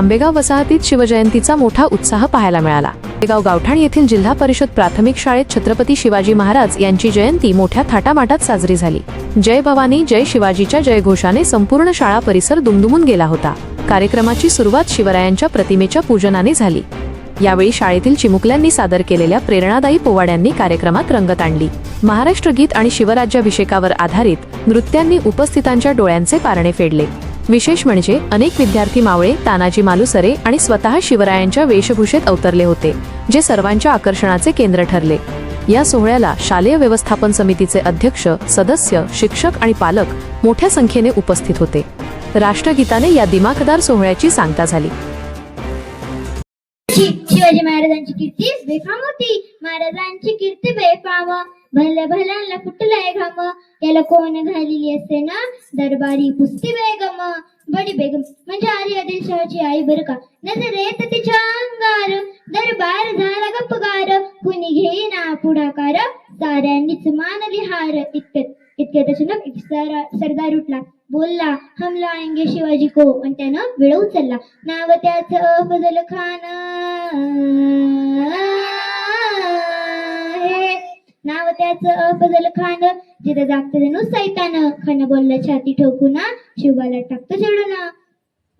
आंबेगाव वसाहतीत शिवजयंतीचा मोठा उत्साह पाहायला मिळाला. आंबेगाव गावठाण येथील जिल्हा परिषद प्राथमिक शाळेत छत्रपती शिवाजी महाराज यांची जयंती मोठ्या थाटामाटात साजरी झाली. जय भवानी जय शिवाजीच्या जयघोषाने संपूर्ण शाळा परिसर दुमदुमून गेला होता. कार्यक्रमाची सुरुवात शिवरायांच्या प्रतिमेच्या पूजनाने झाली. यावेळी शाळेतील चिमुकल्यांनी सादर केलेल्या प्रेरणादायी पोवाड्यांनी कार्यक्रमात रंगत आणली. महाराष्ट्र गीत आणि शिवराज्याभिषेकावर आधारित नृत्यांनी उपस्थितांच्या डोळ्यांचे पारणे फेडले. विशेष म्हणजे अनेक विद्यार्थी मावळे तानाजी मालुसरे आणि स्वतः शिवरायांच्या वेशभूषेत अवतरले होते जे सर्वांच्या आकर्षणाचे केंद्र ठरले. या सोहळ्याला शालेय व्यवस्थापन समितीचे अध्यक्ष सदस्य शिक्षक आणि पालक मोठ्या संख्येने उपस्थित होते. राष्ट्रगीताने या दिमाखदार सोहळ्याची सांगता झाली. शिवाजी महाराजांची कीर्ती बेफाम होती. महाराजांची कीर्ती बेफाम. भल्या भल्यांना फुटलाय घाम. याला कोण घालिली असते ना? दरबारी पुस्ती बेगम. बडी बेगम. म्हणजे आर्य आदिलशहाची आई बर का? नजर येत तिच्या अंगार. दरबार झाला गपगार कुणी घेईना पुढाकार. साऱ्यांनीच मानली हार. इतकं इतक्यातच ना सर- सरदार उठला. बोलला हमला आएंगे शिवाजी को. आणि त्यानं वेळ उचलला. नाव त्याच फजल खान हे नाव त्याच फजल खान. जिथं जागत जणू सैतान खान बोललं छाती ठोकू ना शिवाला टाकतो चढून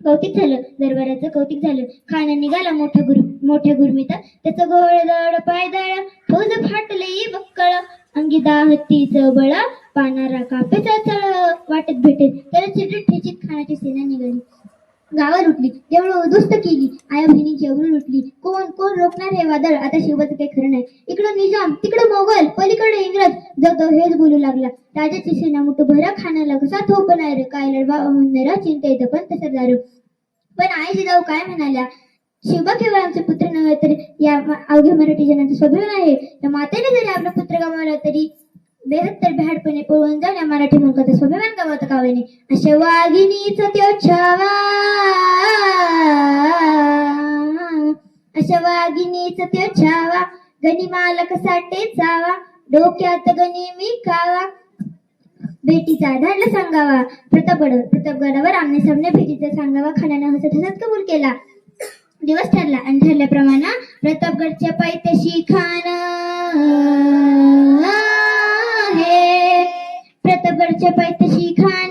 कौतिक झालं दरबाराचं कौतिक झालं. खान निघाला मोठ्या गुरु मोठ्या गुरमीत. त्याचं गोळ दड पायदळ ठोज फाटले बक्कळ. अंगी दाहतीच बळ पानारा कापेचा चळ. वाटत भेटेल तर चिटट ठेचीत खानाची सेना निघाली. गावात उठली जेवढं उद्ध्वस्त केली. आया बहिणी अवरून उठली कोण कोण रोखणार हे वादळ? आता शिवाचं काही खरं नाही. इकडं निजाम तिकडं मोगल पलीकडे इंग्रज जो हेच बोलू लागला. राजाची सेना मोठं भरा खाण्याला कसा थोप नाही रे काय लढवा होणारा चिंता येतं पण तसं दारू पण आई जिजाऊ काय म्हणाल्या शिवबा केवळ आमचे पुत्र नव्हे तर या अवघ्या मराठी जनाचा स्वभाव आहे. या मातेने जरी आपला पुत्र गमावला तरी बेहत्तर भ्याडपणे पळून जाऊन या मराठी मुलकाचा स्वाभिमान गमावत कावेने अशा वाघिणीचा त्यो छावा. अशा वाघिणीचा त्यो छावा. गणी मालक साठे चावा. डोक्यात गणी मी भेटीचा धाडला सांगावा. प्रतापगड प्रतापगडावर आमने सामने भेटीचा सांगावा. खानानं हसत हसत कबूल केला. दिवस ठरला आणि ठरल्याप्रमाणे प्रतापगडच्या पायथ्याशी खान हे प्रतापगडच्या पायथ्याशी खान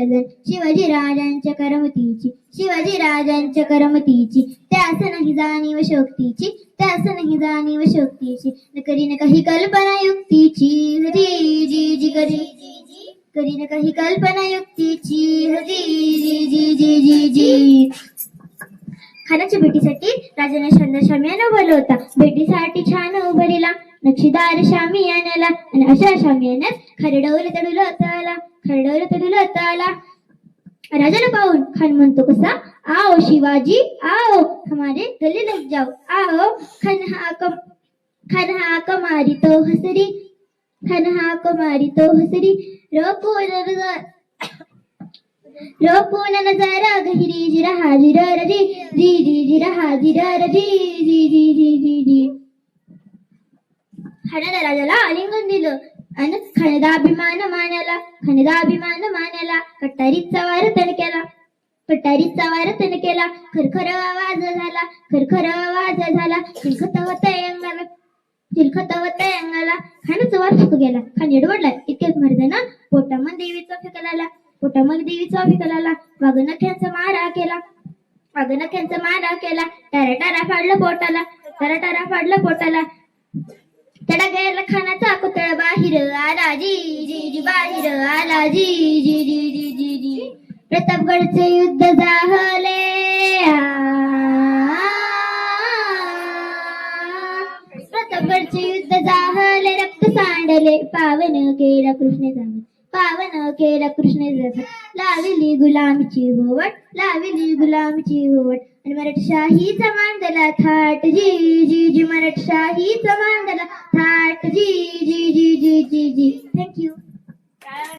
जलधर शिवाजी राजांच्या करमतीची शिवाजी राजांच्या करमतीची त्यास नाही जाणीव शक्तीची त्यास नाही जाणीव शक्तीची. न करी न काही कल्पना युक्तीची. हरी जी जी करी करी न काही कल्पना युक्तीची. हरी जी जी जी जी जी. खानाच्या भेटीसाठी राजाने शानदार शामियाना उभारला होता. भेटीसाठी छान उभारीला नक्षीदार शामियानाला आणि अशा शामियानात खरडवलं तडुलं आला. खरडवलं तडुलं आला राजाला पाहून खान म्हणतो कसा? आओ शिवाजी आओ हमारे गले लग जाओ. आओ खान हा कम खान हा कमारी तो हसरी खान हा कमारी तो हसरी. रको रोपून नजारा गहिरी जिरा हाजिरा रजी जी जी जिरा हाजिरा रजी जी जी जी जी जी. खाण्याला राजाला आलिंगन दिलं. आणि खणदा मान्याला मानाला खणदा अभिमान कट्टारीचा वार तणक्याला कट्टारीचा वार तणकेला खरखर आवाज झाला खरखर आवाज झाला चिलखतवत अंगाला चिलखतवत अंगाला खाण्याचा वार फुक गेला खान एडवडला इतक्यात महाराजांना पोटामध्ये देवीचा फिकलाला पोटामध्ये देवीचा फिकलाला वागनख्यांचा मारा केला वागनख्यांचा मारा केला टारा टारा फाडलं पोटाला टारा टारा फाडलं पोटाला तडा गेला खानाचा पुतळा बाहेर आला जी जी जी बाहेर आला जी जी जी जी जी जी प्रतापगडचे युद्ध झाले प्रतापगडचे युद्ध झाले रक्त सांडले पावन केला कृष्ण जावत पावन केला कृष्ण जावत लाविली गुलामची होवट लाविली गुलामची होवट मराठशाहीचा मांडला थाट जी जी जी मराठशाहीचा मांडला थाट जी जी जी जी जी जी. थँक्यू